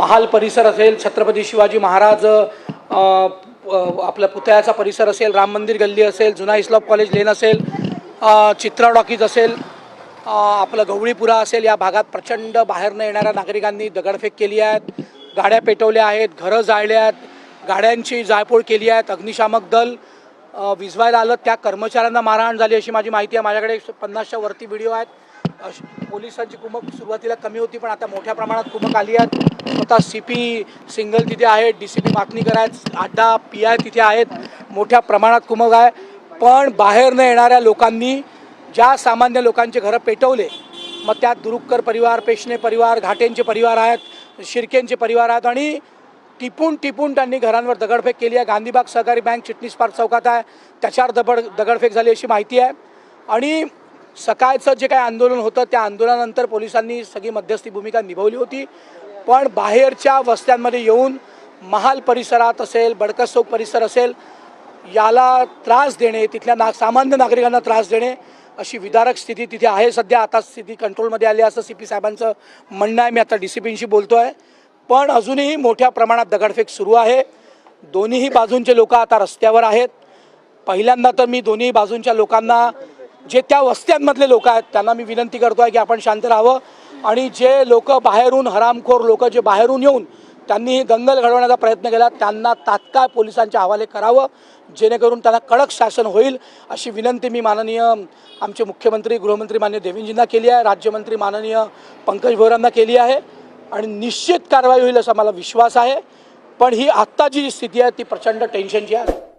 महाल परिसर असेल छत्रपती शिवाजी महाराज आपला आपल्या पुतळ्याचा परिसर असेल राम मंदिर गल्ली असेल जुना इस्लाम कॉलेज लेन असेल चित्रा टॉकीज असेल आपलं गवळीपुरा असेल या भागात प्रचंड बाहेरनं येणाऱ्या नागरिकांनी दगडफेक केली आहेत गाड्या पेटवल्या आहेत घरं जाळल्या आहेत गाड्यांची जाळपोळ केली आहेत अग्निशामक दल विजवायला आलं त्या कर्मचाऱ्यांना मारहाण झाली अशी माझी माहिती आहे माझ्याकडे पन्नासच्या वरती व्हिडिओ आहेत अश- पोलिसांची कुमक सुरुवातीला कमी होती पण आता मोठ्या प्रमाणात कुमक आली आहेत. स्वतः सी पी सिंगल तिथे आहेत डी सी पी मातनीकर आहेत आड्डा पी आय तिथे आहेत. मोठ्या प्रमाणात कुमक आहे. पण बाहेरनं येणाऱ्या लोकांनी ज्या सामान्य लोकांचे घरं पेटवले मग त्यात दुरुक्कर परिवार पेशणे परिवार घाटेंचे परिवार आहेत शिर्केंचे परिवार आहेत आणि टिपून टिपून त्यांनी घरांवर दगडफेक केली आहे. गांधीबाग सहकारी बँक चिटणीस पार्क चौकात आहे. त्याच्यावर दबड दगडफेक झाली अशी माहिती आहे. आणि सकाळचं जे काही आंदोलन होतं त्या आंदोलनानंतर पोलिसांनी सगळी मध्यस्थी भूमिका निभावली होती. पण बाहेरच्या वस्त्यांमध्ये येऊन महाल परिसरात असेल बडकस चौक परिसर असेल याला त्रास देणे तिथल्या ना सामान्य नागरिकांना त्रास देणे अशी विदारक स्थिती तिथे आहे सध्या. आता स्थिती कंट्रोलमध्ये आली असं सी पी साहेबांचं म्हणणं आहे. मी आता डी सी पींशी बोलतो आहे पण अजूनही मोठ्या प्रमाणात दगडफेक सुरू आहे. दोन्हीही बाजूंचे लोक आता रस्त्यावर आहेत. पहिल्यांदा तर मी दोन्ही बाजूंच्या लोकांना जे त्या वस्त्यांमधले लोक आहेत त्यांना मी विनंती करतो आहे की आपण शांत राहावं. आणि जे लोक बाहेरून हरामखोर लोक जे बाहेरून येऊन त्यांनी दंगल घडवण्याचा प्रयत्न केला त्यांना तात्काळ पोलिसांच्या हवाले करावं. जेणेकरून त्यांना कडक शासन होईल अशी विनंती मी माननीय आमचे मुख्यमंत्री गृहमंत्री माननीय देवेंजींना केली आहे. राज्यमंत्री माननीय पंकज भोरांना केली आहे. आणि निश्चित कारवाई होईल असा मला विश्वास आहे. पण ही आत्ता जी स्थिती आहे ती प्रचंड टेन्शनची आहे.